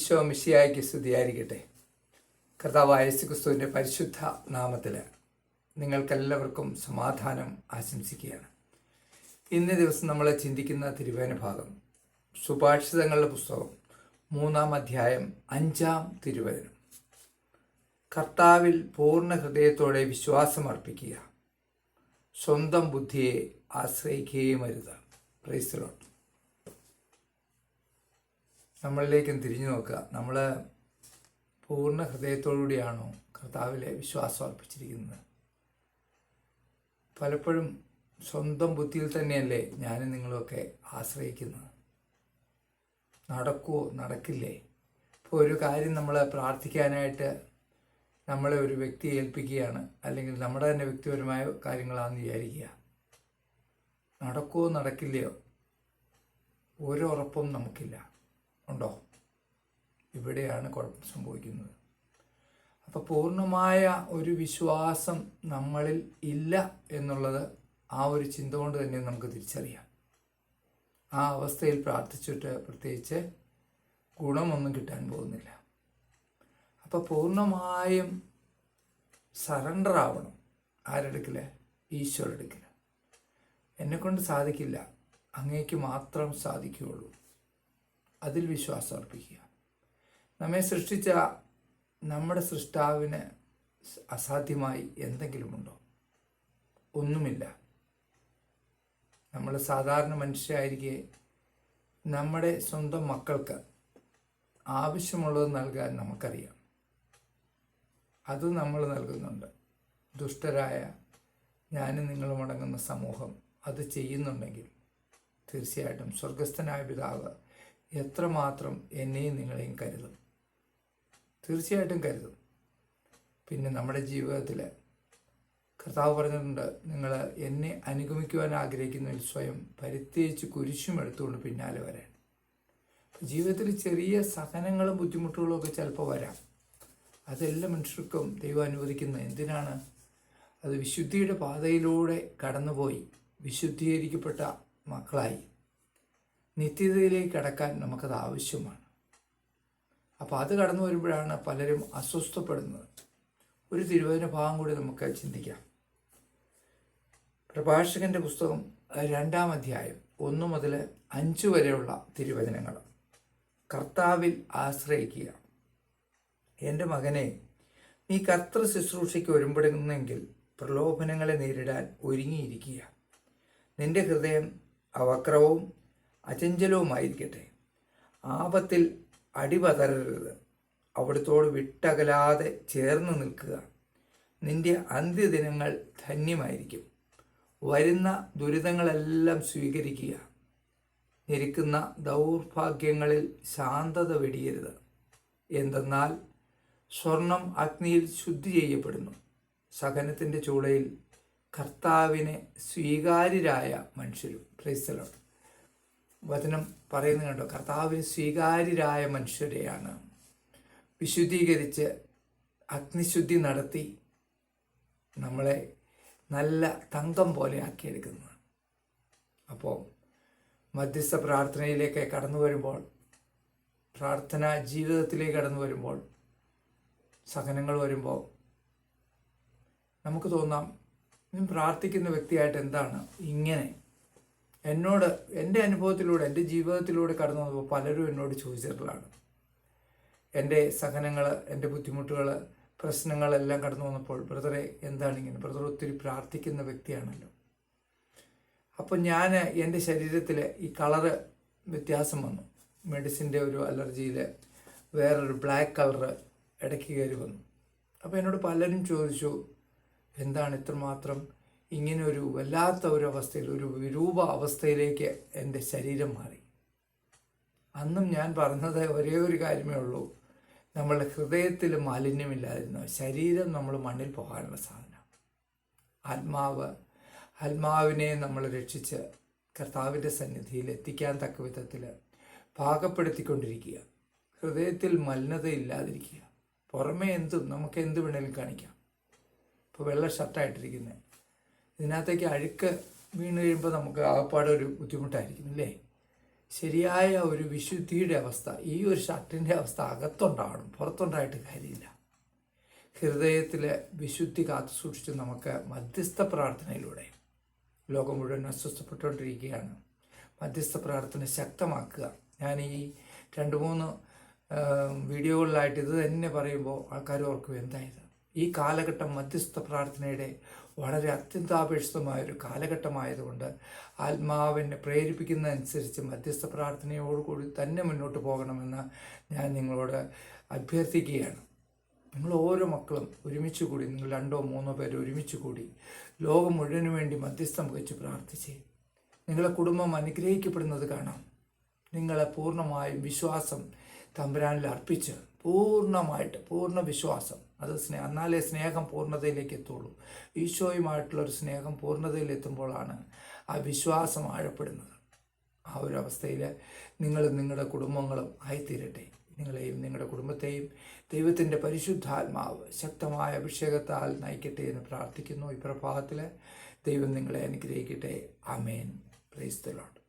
ഈശോ മിശിയായിക്ക് സ്തുതിയായിരിക്കട്ടെ. കർത്താവായ യേശുക്രിസ്തുവിന്റെ പരിശുദ്ധ നാമത്തിൽ നിങ്ങൾക്കെല്ലാവർക്കും സമാധാനം ആശംസിക്കുകയാണ്. ഇന്നേ ദിവസം നമ്മൾ ചിന്തിക്കുന്ന തിരുവേന ഭാഗം സുഭാഷിതങ്ങളുടെ പുസ്തകം മൂന്നാം അധ്യായം അഞ്ചാം തിരുവചനം. കർത്താവിൽ പൂർണ ഹൃദയത്തോടെ വിശ്വാസമർപ്പിക്കുക സ്വന്തം ബുദ്ധിയെ ആശ്രയിക്കുകയും അരുത്. പ്രൈസ്ലോട്ട് നമ്മളിലേക്കും തിരിഞ്ഞു നോക്കുക. നമ്മൾ പൂർണ ഹൃദയത്തോടുകൂടിയാണോ കർത്താവിലെ വിശ്വാസം അർപ്പിച്ചിരിക്കുന്നത്? പലപ്പോഴും സ്വന്തം ബുദ്ധിയിൽ തന്നെയല്ലേ ഞാനും നിങ്ങളുമൊക്കെ ആശ്രയിക്കുന്നത്? നടക്കുമോ നടക്കില്ലേ? ഇപ്പോൾ ഒരു കാര്യം നമ്മൾ പ്രാർത്ഥിക്കാനായിട്ട് നമ്മളെ ഒരു വ്യക്തിയെ ഏൽപ്പിക്കുകയാണ്. അല്ലെങ്കിൽ നമ്മുടെ തന്നെ വ്യക്തിപരമായ കാര്യങ്ങളാണെന്ന് വിചാരിക്കുക. നടക്കുമോ നടക്കില്ലയോ? ഒരു ഉറപ്പും നമുക്കില്ല. ഉണ്ടോ? ഇവിടെയാണ് കുഴപ്പം സംഭവിക്കുന്നത്. അപ്പോൾ പൂർണമായ ഒരു വിശ്വാസം നമ്മളിൽ ഇല്ല എന്നുള്ളത് ആ ഒരു ചിന്ത കൊണ്ട് തന്നെ നമുക്ക് തിരിച്ചറിയാം. ആ അവസ്ഥയിൽ പ്രാർത്ഥിച്ചിട്ട് പ്രത്യേകിച്ച് ഗുണമൊന്നും കിട്ടാൻ പോകുന്നില്ല. അപ്പോൾ പൂർണമായും സറണ്ടർ ആവണം. ആരെടുക്കില്ല ഈശ്വരെടുക്കില്ല എന്നെക്കൊണ്ട് സാധിക്കില്ല. അങ്ങേക്ക് മാത്രം സാധിക്കുകയുള്ളൂ. അതിൽ വിശ്വാസം അർപ്പിക്കുക. നമ്മെ സൃഷ്ടിച്ച നമ്മുടെ സൃഷ്ടാവിന് അസാധ്യമായി എന്തെങ്കിലുമുണ്ടോ? ഒന്നുമില്ല. നമ്മൾ സാധാരണ മനുഷ്യരായിരിക്കെ നമ്മുടെ സ്വന്തം മക്കൾക്ക് ആവശ്യമുള്ളത് നൽകാൻ നമുക്കറിയാം. അത് നമ്മൾ നൽകുന്നുണ്ട്. ദുഷ്ടരായ ഞാനും നിങ്ങളും അടങ്ങുന്ന സമൂഹം അത് ചെയ്യുന്നുണ്ടെങ്കിൽ തീർച്ചയായിട്ടും സ്വർഗസ്ഥനായ പിതാവ് എത്രമാത്രം എന്നെയും നിങ്ങളെയും കരുതും. തീർച്ചയായിട്ടും കരുതും. പിന്നെ നമ്മുടെ ജീവിതത്തിൽ കർത്താവ് പറഞ്ഞിട്ടുണ്ട് നിങ്ങൾ എന്നെ അനുഗമിക്കുവാൻ ആഗ്രഹിക്കുന്നതിൽ സ്വയം പരിത്യേച്ച് കുരിശും എടുത്തുകൊണ്ട് പിന്നാലെ വരാൻ. ജീവിതത്തിൽ ചെറിയ സഹനങ്ങളും ബുദ്ധിമുട്ടുകളും ഒക്കെ ചിലപ്പോൾ വരാം. അതെല്ലാ മനുഷ്യർക്കും ദൈവം അനുവദിക്കുന്ന എന്തിനാണ്? അത് വിശുദ്ധിയുടെ പാതയിലൂടെ കടന്നുപോയി വിശുദ്ധീകരിക്കപ്പെട്ട മക്കളായി. നിത്യതയിലേക്ക് കടക്കാൻ നമുക്കത് ആവശ്യമാണ്. അപ്പോൾ അത് കടന്നു വരുമ്പോഴാണ് പലരും അസ്വസ്ഥപ്പെടുന്നത്. ഒരു തിരുവചന ഭാഗം കൂടി നമുക്ക് ചിന്തിക്കാം. പ്രഭാഷകന്റെ പുസ്തകം രണ്ടാം അധ്യായം ഒന്നു മുതൽ അഞ്ച് വരെയുള്ള തിരുവചനങ്ങൾ. കർത്താവിൽ ആശ്രയിക്കുക. എന്റെ മകനെ നീ കർത്തൃ ശുശ്രൂഷയ്ക്ക് ഒരുമ്പെടുന്നെങ്കിൽ പ്രലോഭനങ്ങളെ നേരിടാൻ ഒരുങ്ങിയിരിക്കുക. നിന്റെ ഹൃദയം അവക്രവും അചഞ്ചലവുമായിരിക്കട്ടെ. ആപത്തിൽ അടിപതരരുത്. അവിടുത്തോട് വിട്ടകലാതെ ചേർന്ന് നിൽക്കുക. നിന്റെ അന്ത്യദിനങ്ങൾ ധന്യമായിരിക്കും. വരുന്ന ദുരിതങ്ങളെല്ലാം സ്വീകരിക്കുക. ഞെരുക്കുന്ന ദൗർഭാഗ്യങ്ങളിൽ ശാന്തത വെടിയരുത്. എന്തെന്നാൽ സ്വർണം അഗ്നിയിൽ ശുദ്ധി ചെയ്യപ്പെടുന്നു. സഹനത്തിന്റെ ചൂളയിൽ കർത്താവിനെ സ്വീകാര്യരായ മനുഷ്യരും. ക്രൈസ്തലോട്ട് വചനം പറയുന്നത് കണ്ടോ? കർത്താവിന് സ്വീകാര്യരായ മനുഷ്യരെയാണ്. വിശുദ്ധീകരിച്ച് അഗ്നിശുദ്ധി നടത്തി നമ്മളെ നല്ല തങ്കം പോലെ ആക്കിയെടുക്കുന്നത്. അപ്പോൾ മധ്യസ്ഥ പ്രാർത്ഥനയിലേക്ക് കടന്നു വരുമ്പോൾ പ്രാർത്ഥന ജീവിതത്തിലേക്ക് കടന്നു വരുമ്പോൾ സഹനങ്ങൾ വരുമ്പോൾ നമുക്ക് തോന്നാം ഞാൻ പ്രാർത്ഥിക്കുന്ന വ്യക്തിയായിട്ട് എന്താണ് ഇങ്ങനെ എന്നോട് എന്റെ അനുഭവത്തിലൂടെ എന്റെ ജീവിതത്തിലൂടെ കടന്നു വന്നപ്പോൾ പലരും എന്നോട് ചോദിച്ചിട്ടുള്ളതാണ്. എന്റെ സഹനങ്ങൾ എന്റെ ബുദ്ധിമുട്ടുകൾ പ്രശ്നങ്ങളെല്ലാം കടന്നു വന്നപ്പോൾ ബ്രദറെ എന്താണ് ഇങ്ങനെ? ബ്രദർ ഒത്തിരി പ്രാർത്ഥിക്കുന്ന വ്യക്തിയാണല്ലോ. അപ്പോൾ ഞാൻ എന്റെ ശരീരത്തിൽ ഈ കളറ് വ്യത്യാസം വന്നു. മെഡിസിന്റെ ഒരു അലർജിയിൽ വേറൊരു ബ്ലാക്ക് കളറ് ഇടയ്ക്ക് കയറി വന്നു. അപ്പോൾ എന്നോട് പലരും ചോദിച്ചു എന്താണ് ഇത്രമാത്രം ഇങ്ങനെ ഒരു വല്ലാത്ത അവസ്ഥയിൽ ഒരു വിരൂപ അവസ്ഥയിലേക്ക് എന്റെ ശരീരം മാറി. അന്നും ഞാൻ പറഞ്ഞത് ഒരേ ഒരു കാര്യമേ ഉള്ളൂ. നമ്മളുടെ ഹൃദയത്തിൽ മാലിന്യമില്ലാതിരുന്ന ശരീരം നമ്മൾ മണ്ണിൽ പോകാനുള്ള സാധനം ആത്മാവ് ആത്മാവിനെ നമ്മൾ രക്ഷിച്ച് കർത്താവിന്റെ സന്നിധിയിൽ എത്തിക്കാൻ തക്ക വിധത്തിൽ പാകപ്പെടുത്തിക്കൊണ്ടിരിക്കുക. ഹൃദയത്തിൽ മലിനത ഇല്ലാതിരിക്കുക പുറമേ എന്തും നമുക്ക് എന്ത് വേണേലും കാണിക്കാം. ഇപ്പോൾ വെള്ള ഷർട്ടായിട്ടിരിക്കുന്നത് ഇതിനകത്തേക്ക് അഴുക്ക് വീണ് കഴിയുമ്പോൾ നമുക്ക് ആകപ്പാടെ ഒരു ബുദ്ധിമുട്ടായിരിക്കും അല്ലേ ശരിയായ ഒരു വിശുദ്ധിയുടെ അവസ്ഥ ഈ ഒരു ഷർട്ടിന്റെ അവസ്ഥ അകത്തുണ്ടാവണം പുറത്തുണ്ടായിട്ട് കാര്യമില്ല. ഹൃദയത്തിലെ വിശുദ്ധി കാത്തു സൂക്ഷിച്ച് നമുക്ക് മധ്യസ്ഥ പ്രാർത്ഥനയിലൂടെ ലോകം മുഴുവൻ അസ്വസ്ഥപ്പെട്ടുകൊണ്ടിരിക്കുകയാണ്. മധ്യസ്ഥ പ്രാർത്ഥന ശക്തമാക്കുക. ഞാൻ ഈ രണ്ട് മൂന്ന് വീഡിയോകളിലായിട്ട് ഇത് തന്നെ പറയുമ്പോൾ ആൾക്കാർ ഓർക്കും എന്തായത്? ഈ കാലഘട്ടം മധ്യസ്ഥ പ്രാർത്ഥനയുടെ വളരെ അത്യന്താപേക്ഷിതമായ ഒരു കാലഘട്ടമായതുകൊണ്ട് ആത്മാവിനെ പ്രേരിപ്പിക്കുന്നതനുസരിച്ച് മധ്യസ്ഥ പ്രാർത്ഥനയോടുകൂടി തന്നെ മുന്നോട്ട് പോകണമെന്ന് ഞാൻ നിങ്ങളോട് അഭ്യർത്ഥിക്കുകയാണ്. നിങ്ങൾ ഓരോ മക്കളും ഒരുമിച്ച് കൂടി നിങ്ങൾ രണ്ടോ മൂന്നോ പേര് ഒരുമിച്ച് കൂടി ലോകം മുഴുവനു വേണ്ടി മധ്യസ്ഥം വഹിച്ച് പ്രാർത്ഥിച്ച് നിങ്ങളെ കുടുംബം അനുഗ്രഹിക്കപ്പെടുന്നത് കാണാം. നിങ്ങളെ പൂർണമായും വിശ്വാസം തമ്പുരാനിൽ അർപ്പിച്ച് പൂർണമായിട്ട് പൂർണ വിശ്വാസം അത് സ്നേഹം എന്നാലേ സ്നേഹം പൂർണതയിലേക്ക് എത്തുള്ളൂ. ഈശോയുമായിട്ടുള്ളൊരു സ്നേഹം പൂർണതയിൽ എത്തുമ്പോഴാണ് ആ വിശ്വാസം ആഴപ്പെടുന്നത്. ആ ഒരു അവസ്ഥയിൽ നിങ്ങൾ നിങ്ങളുടെ കുടുംബങ്ങളും ആയിത്തീരട്ടെ. നിങ്ങളെയും നിങ്ങളുടെ കുടുംബത്തെയും ദൈവത്തിന്റെ പരിശുദ്ധാത്മാവ് ശക്തമായ അഭിഷേകത്താൽ നയിക്കട്ടെ എന്ന് പ്രാർത്ഥിക്കുന്നു. ഈ പ്രഭാതത്തിൽ ദൈവം നിങ്ങളെ അനുഗ്രഹിക്കട്ടെ. അമേൻ പ്രൈസ് ദ ലോർഡ്